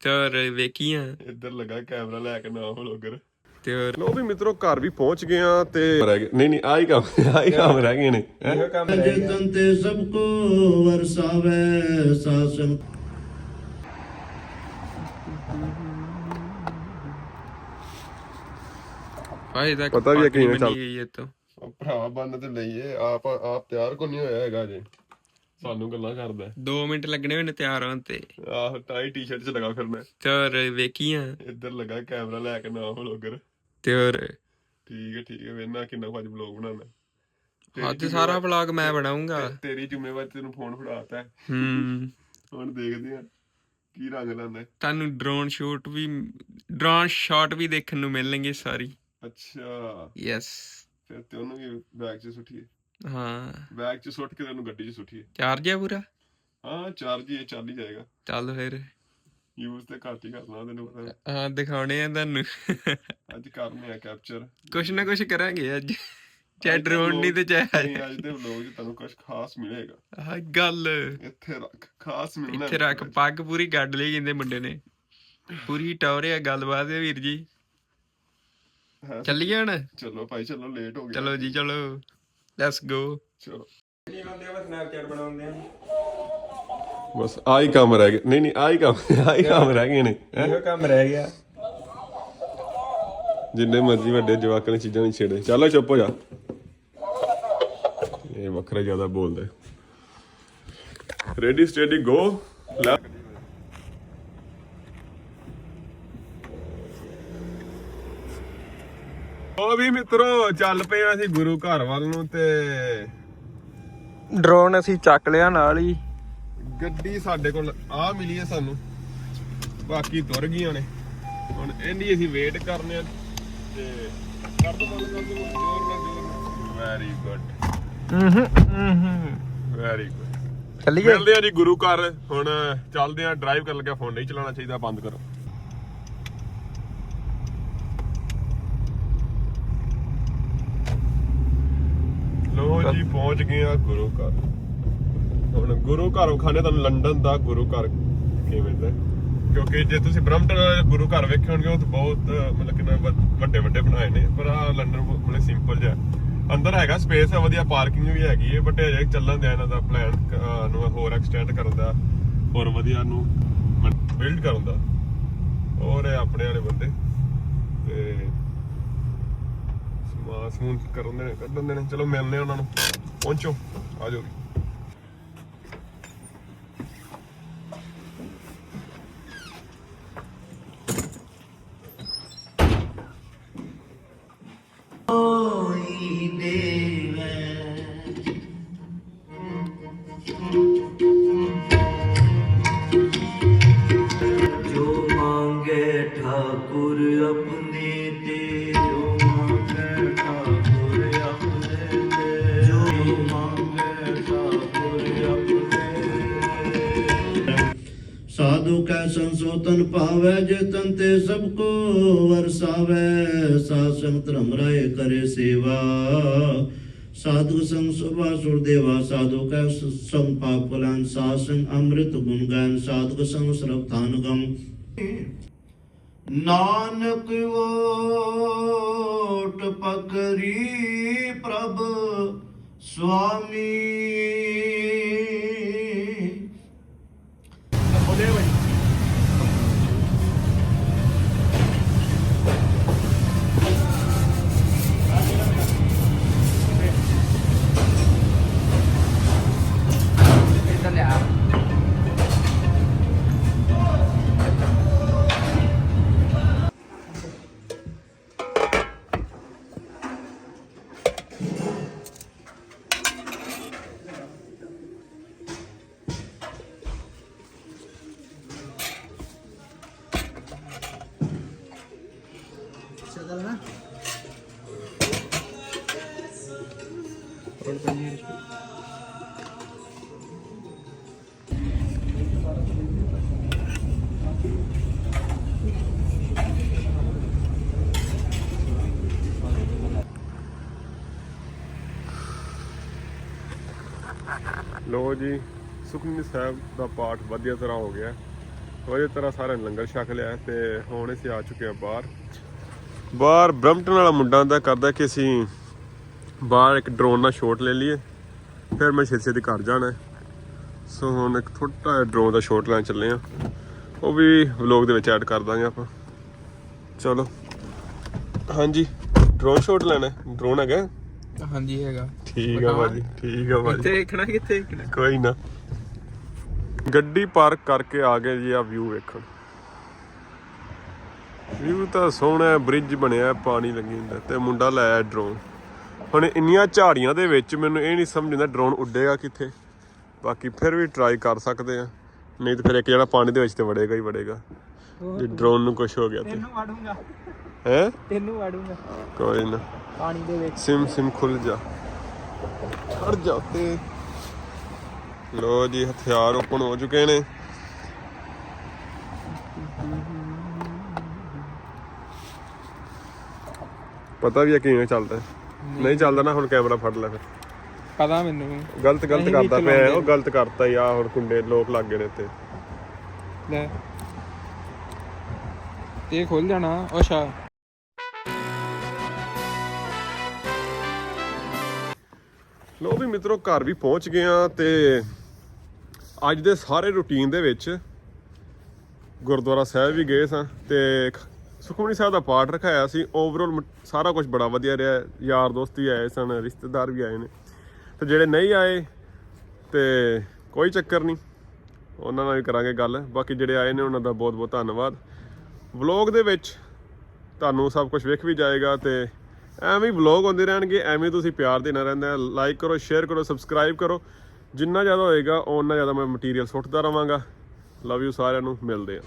ਤੇ ਹੋਰ ਵੇਖੀਆਂ ਇੱਧਰ ਲੱਗਾ ਕੈਮਰਾ ਲੈ ਕੇ ਨਾ ਵਲੋਗਰ। ਤੇ ਹੋਰ ਲੋ ਵੀ ਮਿੱਤਰੋ ਘਰ ਵੀ ਪਹੁੰਚ ਗਏ ਆ ਤੇ ਰਹਿ ਗਏ। ਨਹੀਂ ਨਹੀਂ ਆਹੀ ਕੰਮ ਆਹੀ ਕੰਮ ਰਹਿ ਗਏ ਨੇ। ਹੈਂ? ਚੇਤਨ ਤੇ ਸਭ ਕੋ ਵਰਸਾਵੇ ਸਾਸਨ। ਭਾਈ ਦਾ ਪਤਾ ਵੀ ਹੈ ਚੱਲ- ਗਈ ਇਹ ਤੋਂ ਉਹ ਭਰਾ ਬੰਨ ਤੇ ਲਈਏ ਆਪ ਆਪ ਤਿਆਰ ਕੋ ਨਹੀਂ ਹੋਇਆ ਹੈਗਾ ਜੇ ਸਾਨੂੰ ਗੱਲਾਂ ਕਰਦਾ 2 ਮਿੰਟ ਲੱਗਣੇ ਹੋਣੇ ਤਿਆਰ ਹੋਣ ਤੇ। ਆਹ ਟਾਈ ਟੀ-ਸ਼ਰਟ ਚ ਲਗਾ ਫਿਰਨਾ ਹੋਰ ਵੇਖੀਆਂ। ਇੱਧਰ ਲੱਗਾ ਕੈਮਰਾ ਲੈ ਕੇ ਨਾ ਵਲੋਗਰ ਤੇ ਹੋਰ ਠੀਕ ਹੈ ਠੀਕ ਹੈ ਵੇਨਾ ਕਿੰਨਾ ਕੁ ਅੱਜ ਵਲੋਗ ਬਣਾਉਣਾ ਅੱਜ ਸਾਰਾ ਵਲੌਗ ਮੈਂ ਬਣਾਉਂਗਾ। ਤੇਰੀ ਜ਼ਿੰਮੇਵਾਰੀ ਤੈਨੂੰ ਫੋਨ ਫੜਾਤਾ ਹੈ। ਹੁਣ ਦੇਖਦੇ ਆ ਕੀ ਰੰਗ ਲਾਉਂਦਾ। ਤੁਹਾਨੂੰ ਡਰੋਨ ਸ਼ੂਟ ਵੀ ਡਰੋਨ ਸ਼ਾਟ ਵੀ ਦੇਖਣ ਨੂੰ ਮਿਲਣਗੇ ਸਾਰੀ। ਅੱਛਾ। ਯੈਸ ਫਿਰ ਤੇ ਉਹਨੂੰ ਵੀ ਬੈਗ 'ਚ ਸੁੱਟੀਏ। ਹਾਂ। ਬੈਗ 'ਚ ਸੁੱਟ ਕੇ ਤੈਨੂੰ ਗੱਡੀ 'ਚ ਸੁੱਟੀਏ। ਚਾਰਜ ਆ ਪੂਰਾ? ਹਾਂ ਚਾਰਜ ਹੀ ਇਹ ਚੱਲ ਹੀ ਜਾਏਗਾ। ਚੱਲ ਫਿਰ। ਯੂਜ਼ ਤੇ ਘੱਟ ਹੀ ਕਰਨਾ ਤੈਨੂੰ ਪਤਾ। ਹਾਂ ਦਿਖਾਉਣੇ ਆ ਤੁਹਾਨੂੰ। ਅੱਜ ਕਰਨੇ ਆ ਕੈਪਚਰ ਕੁਛ ਨਾ ਕੁਛ ਕਰਾਂਗੇ ਅੱਜ। ਚਾਹੇ ਡਰੋਨ ਨਹੀਂ ਤੇ ਚਾਹੇ ਅੱਜ ਦੇ ਵਲੋਗ 'ਚ ਤੁਹਾਨੂੰ ਕੁਝ ਖਾਸ ਮਿਲੇਗਾ। ਆਹ ਗੱਲ। ਇੱਥੇ ਰੱਖ ਖਾਸ ਮਿਲਣਾ ਇੱਥੇ ਰੱਖ ਪੱਗ ਪੂਰੀ ਗੱਡ ਲਈ ਕਹਿੰਦੇ ਮੁੰਡੇ ਨੇ। ਪੂਰੀ ਟੌਰਿਆ ਗੱਲਬਾਤ ਹੈ ਵੀਰ ਜੀ। ਹੈਂ? ਚੱਲੀਏ ਹੁਣ? ਚਲੋ ਭਾਈ ਚਲੋ ਲੇਟ ਹੋ ਗਿਆ। ਚਲੋ ਜੀ ਚਲੋ। ਲੈਟਸ ਗੋ ਚਲੋ। ਸਨੈਪਚੈਟ ਬਣਾਉਂਦੇ ਆ ਬਸ ਆਹੀ ਕੰਮ ਰਹਿ ਗਏ ਨਹੀਂ ਨਹੀਂ ਆਹੀ ਕੰਮ ਆਹੀ ਕੰਮ ਰਹਿ ਗਏ ਨੇ ਹੈਂ? ਇਹੋ ਕੰਮ ਰਹਿ ਗਿਆ। ਜਿੰਨੇ ਮਰਜ਼ੀ ਵੱਡੇ ਜਵਾਕਾਂ ਨੇ ਚੀਜ਼ਾਂ ਨਹੀਂ ਛੇੜੇ। ਚਲੋ ਚੁੱਪ ਹੋ ਜਾ। ਇਹ ਵੱਖਰਾ ਜ਼ਿਆਦਾ ਬੋਲਦਾ। ਰੈਡੀ ਸਟੇਡੀ ਗੋ ਲੈ। ਉਹ ਵੀ ਮਿੱਤਰੋ ਚੱਲ ਪਏ ਆ ਅਸੀਂ ਗੁਰੂ ਘਰ ਵੱਲ ਨੂੰ ਤੇ ਡਰੋਨ ਅਸੀਂ ਚੱਕ ਲਿਆ ਨਾਲ ਹੀ। ਗੱਡੀ ਸਾਡੇ ਕੋਲ ਆ ਮਿਲੀ ਹੈ ਸਾਨੂੰ। ਬਾਕੀ ਤੁਰ ਗਈਆਂ ਨੇ। ਹੁਣ ਇਹਦੀ ਅਸੀਂ ਵੇਟ ਕਰਨੇ ਆ ਤੇ ਕਰ ਦੋ ਬੰਦ ਕਰ ਦੋ ਜੋਰ ਨਾਲ। ਜੋਰ ਵੈਰੀ ਗੁੱਡ ਵੈਰੀ ਗੁੱਡ ਚੱਲੀਏ। ਮਿਲਦੇ ਆ ਜੀ ਗੁਰੂ ਘਰ। ਹੁਣ ਚੱਲਦੇ ਆ ਡਰਾਈਵ ਕਰਨ ਲੱਗਿਆ ਫੋਨ ਨਹੀਂ ਚਲਾਉਣਾ ਚਾਹੀਦਾ ਬੰਦ ਕਰੋ। ਲੋ ਜੀ ਪਹੁੰਚ ਗਏ ਆ ਗੁਰੂ ਘਰ। ਹੁਣ ਗੁਰੂ ਘਰੋਂ ਖਾਣੇ ਤੁਹਾਨੂੰ ਲੰਡਨ ਦਾ ਗੁਰੂ ਘਰ ਕਿਵੇਂ ਦਾ? ਕਿਉਂਕਿ ਜੇ ਤੁਸੀਂ ਬ੍ਰਹਮਟਨ ਗੁਰੂ ਘਰ ਵੇਖੇ ਹੋਣਗੇ, ਉਹ ਤਾਂ ਬਹੁਤ, ਮਤਲਬ ਕਿ ਵੱਡੇ ਵੱਡੇ ਬਣਾਏ ਨੇ। ਪਰ ਆ ਲੰਡਨ ਬੜੇ ਸਿੰਪਲ ਜਿਹਾ। ਅੰਦਰ ਹੈਗਾ ਸਪੇਸ ਹੈ ਵਧੀਆ ਪਾਰਕਿੰਗ ਵੀ ਹੈਗੀ ਹੈ ਬਟ ਅਜੇ ਚੱਲਣ ਦਿਆ ਇਹਨਾਂ ਦਾ ਪਲਾਨ ਨੂੰ ਹੋਰ ਐਕਸਟੈਂਡ ਕਰਨ ਦਾ, ਹੋਰ ਵਧੀਆ ਨੂੰ ਬਿਲਡ ਕਰਨ ਦਾ। ਹੋਰ ਇਹ ਆਪਣੇ ਵਾਲੇ ਬੰਦੇ। ਤੇ ਸਮਾਨ ਸਮੂਨ ਕਰਨ ਦੇ ਕੱਢਣ ਦੇ ਨੇ। ਚਲੋ ਮਿਲਨੇ ਉਹਨਾਂ ਨੂੰ। ਪਹੁੰਚੋ। ਆ ਜਾਓ ਕੋਈ ਦੇਵੇ ਸਾਧੂ ਕੈ ਸੰਸੋਤਨ ਪਾਵੈ ਜੇ ਤਨ ਤੇ ਸਭ ਕੋ ਵਰਸਾਵੈ ਸਾਸਨ ਧਰਮ ਰਾਏ ਕਰੇ ਸੇਵਾ। ਸਾਧੂ ਸੰਗ ਸੁਭਾ ਸੁਰਦੇਵਾ ਸਾਧੂ ਕੈ ਸੰਗ ਪਾਪ ਕਲਨ ਸਾਸਨ ਅੰਮ੍ਰਿਤ ਗੁਣ ਗਾਨ ਸਾਧੂ ਸੰਗ ਸਰਬਤਾਨ ਗਮ। ਨਾਨਕ ਓਟ ਪਕਰੀ ਪ੍ਰਭ, ਸੁਆਮੀ ਲੋ ਜੀ, ਸੁਖਮਨੀ ਸਾਹਿਬ ਦਾ ਪਾਠ ਵਧੀਆ ਤਰ੍ਹਾਂ ਹੋ ਗਿਆ। ਵਧੀਆ ਤਰ੍ਹਾਂ ਸਾਰਿਆਂ ਨੇ ਲੰਗਰ ਛਕ ਲਿਆ ਤੇ ਹੁਣ ਅਸੀਂ ਆ ਚੁੱਕੇ ਹਾਂ ਬਾਹਰ। ਬਾਹਰ ਬ੍ਰਮਟਨ ਵਾਲਾ ਮੁੰਡਾ ਦਾ ਕਰਦਾ ਕਿ ਅਸੀਂ ਬਾਹਰ ਇੱਕ ਡਰੋਨ ਨਾਲ ਸ਼ਾਟ ਲੈ ਲਈਏ। ਫਿਰ ਮੈਂ ਛੇਤੀ ਛੇਤੀ ਘਰ ਜਾਣਾ। ਸੋ ਹੁਣ ਇੱਕ ਜਿਹਾ ਡਰੋਨ ਦਾ ਸ਼ਾਟ ਲੈਣ ਚੱਲੇ ਆ। ਉਹ ਵੀ ਵਲੌਗ ਦੇ ਵਿੱਚ ਐਡ ਕਰ ਦਾਂਗੇ ਆਪਾਂ। ਚਲੋ। ਹਾਂਜੀ ਡਰੋਨ ਸ਼ਾਟ ਲੈਣਾ। ਡਰੋਨ ਹੈਗਾ? ਹਾਂਜੀ ਹੈਗਾ। ਠੀਕ ਆ ਭਾਜੀ ਠੀਕ ਆ ਭਾਜੀ। ਕਿੱਥੇ ਦੇਖਣਾ ਕਿੱਥੇ ਦੇਖਣਾ? ਕੋਈ ਨਾ। ਗੱਡੀ ਪਾਰਕ ਕਰਕੇ ਆ ਗਏ ਜੀ ਆ ਵਿਊ ਵੇਖਣ। ਵਿਊ ਤਾਂ ਸੋਹਣਾ ਬ੍ਰਿਜ ਬਣਿਆ ਪਾਣੀ ਲੱਗੀ ਹੁੰਦਾ ਤੇ ਮੁੰਡਾ ਲਾਇਆ ਡਰੋਨ ਹੁਣ ਇੰਨੀਆਂ ਝਾੜੀਆਂ ਦੇ ਵਿੱਚ ਮੈਨੂੰ ਇਹ ਨਹੀਂ ਸਮਝ ਆਉਂਦਾ ਡਰੋਨ ਉੱਡੇਗਾ ਕਿੱਥੇ। ਬਾਕੀ ਫਿਰ ਵੀ ਟਰਾਈ ਕਰ ਸਕਦੇ ਆ। ਨਹੀਂ ਤਾਂ ਫਿਰ ਇੱਕ ਜਣਾ ਪਾਣੀ ਦੇ ਵਿੱਚ ਤੇ ਵੜੇਗਾ ਹੀ ਵੜੇਗਾ। ਜੇ ਡਰੋਨ ਨੂੰ ਕੁਝ ਹੋ ਗਿਆ ਤੇ। ਤੈਨੂੰ ਵਾੜੂੰਗਾ। ਹੈ? ਤੈਨੂੰ ਵਾੜੂੰਗਾ। ਕੋਈ ਨਾ। ਪਾਣੀ ਦੇ ਵਿੱਚ। ਸਿਮ ਸਿਮ ਖੁੱਲ ਜਾ। ਖੜ ਜਾ ਤੇ ਲੋ ਜੀ ਹਥਿਆਰ ਓਪਨ ਹੋ ਚੁੱਕੇ ਨੇ। ਪਤਾ ਵੀ ਹੈ ਕਿਵੇਂ ਚੱਲਦਾ। ਹੈ। ਨਹੀਂ ਚੱਲਦਾ ਨਾ ਹੁਣ ਕੈਮਰਾ ਫੜ ਲੈ ਫਿਰ। ਪਤਾ ਮੈਨੂੰ ਗਲਤ ਗਲਤ ਕਰਦਾ ਪਿਆ ਉਹ। ਗਲਤ ਕਰਤਾ ਯਾ ਹੁਣ ਕੁੰਡੇ ਲੋਕ ਲੱਗ ਗਏ ਨੇ ਤੇ ਲੈ। ਇਹ ਖੁੱਲ ਜਾਣਾ ਅੱਛਾ। ਲੋ ਵੀ ਮਿੱਤਰੋ ਘਰ ਵੀ ਪਹੁੰਚ ਗਏ ਆ ਤੇ ਅੱਜ ਦੇ ਸਾਰੇ ਰੁਟੀਨ ਦੇ ਵਿੱਚ ਗੁਰਦੁਆਰਾ ਸਾਹਿਬ ਵੀ ਗਏ ਸਾਂ ਤੇ ਸੁਖਮਨੀ ਸਾਹਿਬ ਦਾ ਪਾਠ ਰਖਾਇਆ ਸੀ ਓਵਰਆਲ ਸਾਰਾ ਕੁਝ ਬੜਾ ਵਧੀਆ ਰਿਹਾ, ਯਾਰ ਦੋਸਤ ਵੀ ਆਏ ਸਨ, ਰਿਸ਼ਤੇਦਾਰ ਵੀ ਆਏ ਨੇ। ਤੇ ਜਿਹੜੇ ਨਹੀਂ ਆਏ, ਤੇ ਕੋਈ ਚੱਕਰ ਨਹੀਂ, ਉਹਨਾਂ ਨਾਲ ਵੀ ਕਰਾਂਗੇ ਗੱਲ। ਬਾਕੀ ਜਿਹੜੇ ਆਏ ਨੇ, ਉਹਨਾਂ ਦਾ ਬਹੁਤ ਬਹੁਤ ਧੰਨਵਾਦ। ਵਲੌਗ ਦੇ ਵਿੱਚ ਤੁਹਾਨੂੰ ਸਭ ਕੁਝ ਵੇਖ ਵੀ ਜਾਏਗਾ ਤੇ ਐਵੇਂ ਹੀ ਵਲੌਗ ਹੁੰਦੇ ਰਹਿਣਗੇ, ਐਵੇਂ ਤੁਸੀਂ ਪਿਆਰ ਦੇਣਾ ਰਹਿੰਦਾ ਲਾਈਕ ਕਰੋ ਸ਼ੇਅਰ ਕਰੋ ਸਬਸਕ੍ਰਾਈਬ ਕਰੋ। ਜਿੰਨਾ ਜ਼ਿਆਦਾ ਹੋਏਗਾ, ਓਨਾ ਜ਼ਿਆਦਾ ਮੈਂ ਮਟੀਰੀਅਲ ਸੁੱਟਦਾ ਰਵਾਂਗਾ। ਲਵ ਯੂ ਸਾਰਿਆਂ ਨੂੰ, ਮਿਲਦੇ ਆ